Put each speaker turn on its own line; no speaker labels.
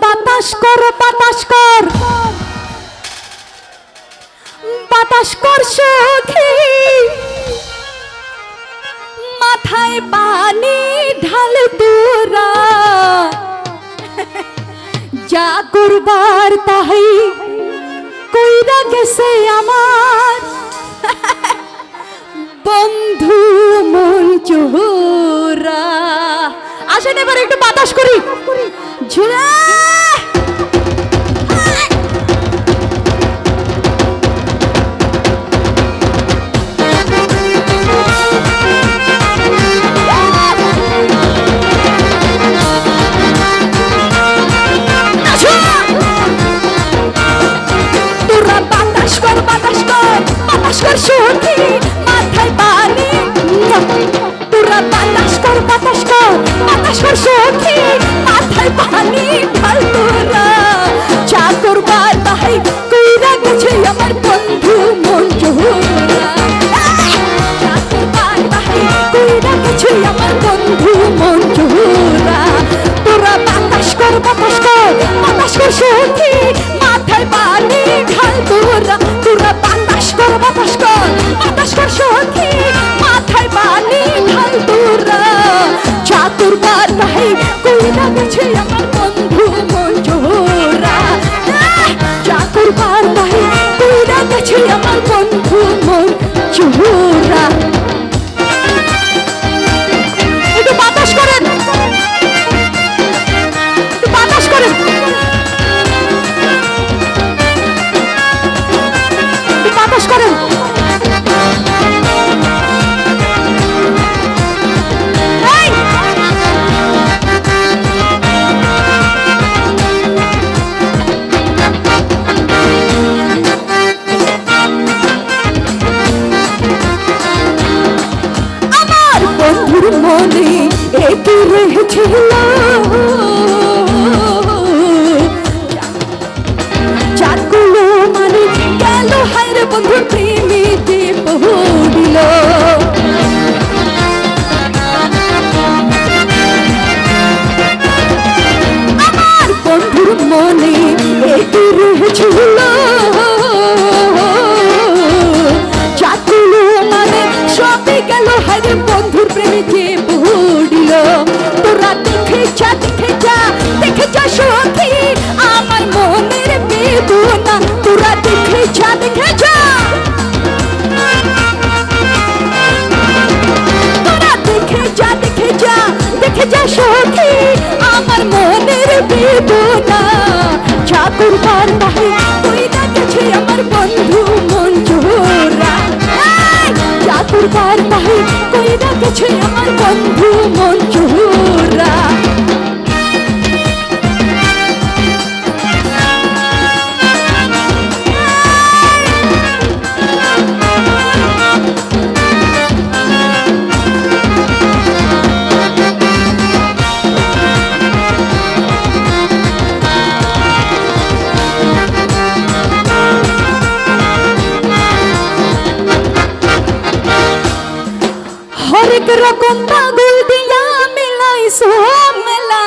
বাতাস কর বাতাস কর। বাতাস কর সখী। মাথায় পানি ঢাল তোরা। যা করবার তাই কইরা গেছে আমার। বন্ধু মন চোরা। আসেন এবার একটু বাতাস করি। তোরা বাতাস কর বাতাস কর সখী মাথায় পানি। তোরা বাতাস কর বাতাস কর বাতাস কর সখী। মাথায় পানি ঢাল তোরা চা করবার তাই কইরা গেছে, আমার বন্ধু মন জোহরা চা করবার তাই কইরা গেছে, আমার বন্ধু মন জোহরা তোরা বাতাস কর বাতাস কর বাতাস কর সখী। মাথায় পানি ঢাল তোরা তোরা বাতাস কর, বাতাস কইরা গেছে আমার বন্ধু জোরা চাতুর বার নাই, কইরা গেছে আমার বন্ধু মন জোরা একটু বাতাস করেন। বাতাস করেন। এটি রয়েছিল চারগুলো মানে গেল হায় রে বন্ধুর যা সখী আমার মনের বেদনা। ঠাকুর পার নাহি তুই দেখেছি আমার বন্ধু মঞ্জুরা। ঠাকুর পার নাহি তুই দেখেছি আমার বন্ধু হরেক রকম পাগল দিয়া মেলাইছো মেলা